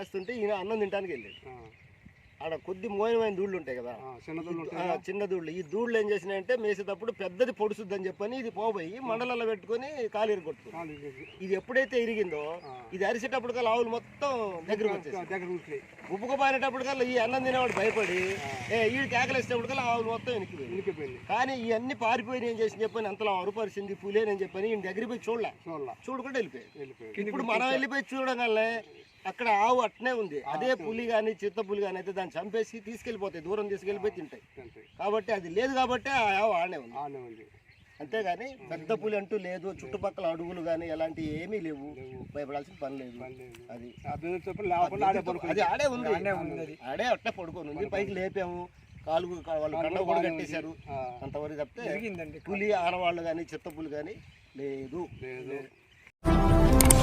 వస్తుంటే ఈయన అన్నం తినడానికి వెళ్ళాడు. ఆడ కొద్ది మోయమైన దూళ్ళు ఉంటాయి కదా. చిన్న దూళ్ళు ఈ దూళ్ళు. ఏం చేసినాయంటే మేసేటప్పుడు పెద్దది పొడుసుద్దని చెప్పని ఇది పోయి మండలంలో పెట్టుకొని కాలు కొట్టుకుంది. ఇది ఎప్పుడైతే ఇరిగిందో. ఇది అరిసేటప్పుడు కల్లా ఆవులు మొత్తం దగ్గరకు వచ్చేసి దగ్గర కూర్చున్నాయి ఉప్పుకుపోయినప్పుడు కల్లా ఈ అన్నం తినేవాడు భయపడి ఏ ఈ కేకలేసేటప్పుడు కల్లా ఆవులు మొత్తం ఉనికిపోయింది కానీ ఇవన్నీ పారిపోయి ఏం చేసి చెప్పని అంతలో అరుపరిచింది పులేనని చెప్పని ఈయన దగ్గరికి పోయి చూడలే. చూడకుండా వెళ్ళిపోయి ఇప్పుడు మనం వెళ్ళిపోయి చూడగానే అక్కడ ఆవు అట్నే ఉంది. అదే పులి కానీ చిత్త పులి కానీ అయితే దాన్ని చంపేసి తీసుకెళ్ళిపోతాయి. దూరం తీసుకెళ్ళిపోయి తింటాయి. కాబట్టి అది లేదు కాబట్టి ఆ ఆవు ఆడనే ఉంది. ఆనే ఉంది. అంతేగాని పెద్ద పులి అంటూ లేదు. చుట్టుపక్కల అడుగులు కానీ ఎలాంటివి ఏమీ లేవు. భయపడాల్సిన పని లేదు. అది. అది ఆడే ఉంది. ఆడే అట్టే పడుకొని ఉంది. పైకి లేపాము. కాలు వాళ్ళు కండ కూడా కట్టేశారు. అంతవరకు చెప్తే పులి ఆడవాళ్ళు కానీ చిత్త పులి కానీ లేదు. లేదు.